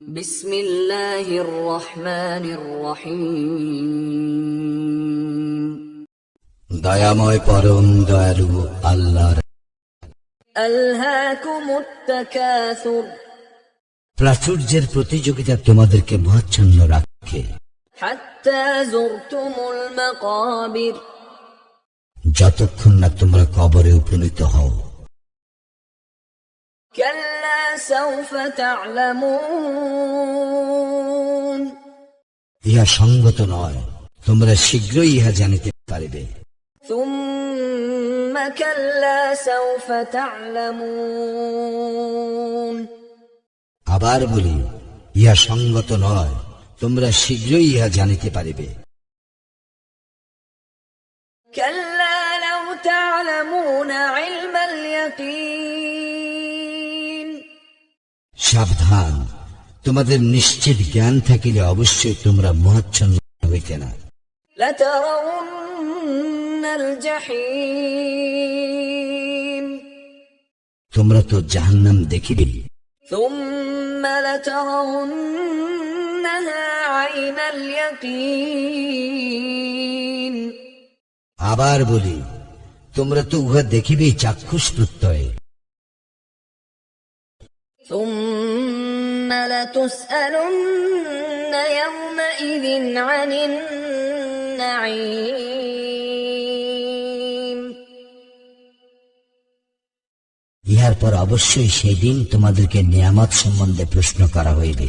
بسم الله الرحمن الرحيم দয়াময় পরম দয়ালু আল্লাহর ألهاكم التكاثر প্রাচুর্যের প্রতিযোগিতা তোমাদেরকে মহাচ্ছন্ন রাখে حتى زرتم المقابر যতক্ষণ না তোমরা কবরে উপনীত হও كلا سوف تعلمون ইহা সঙ্গত নয় তোমরা শীঘ্রই ইহা জানিতে পারিবে ثم كلا سوف تعلمون আবার বলি ইহা সঙ্গত নয় তোমরা শীঘ্রই ইহা জানিতে পারিবে كلا لو تعلمون علم اليقين সাবধান। তোমাদের নিশ্চিত জ্ঞান থাকিলে অবশ্যই তোমরা মহাচ্ছন্ন হইতে না। তোমরা তো জাহান্নাম দেখিবে। আবার বলি তোমরা তো উহা দেখিবে চাক্ষুষ প্রত্যয়। ثم لتسألن يومئذ عن النعيم ইহার পর অবশ্যই সেই দিন তোমাদেরকে নিয়ামত সম্বন্ধে প্রশ্ন করা হইবে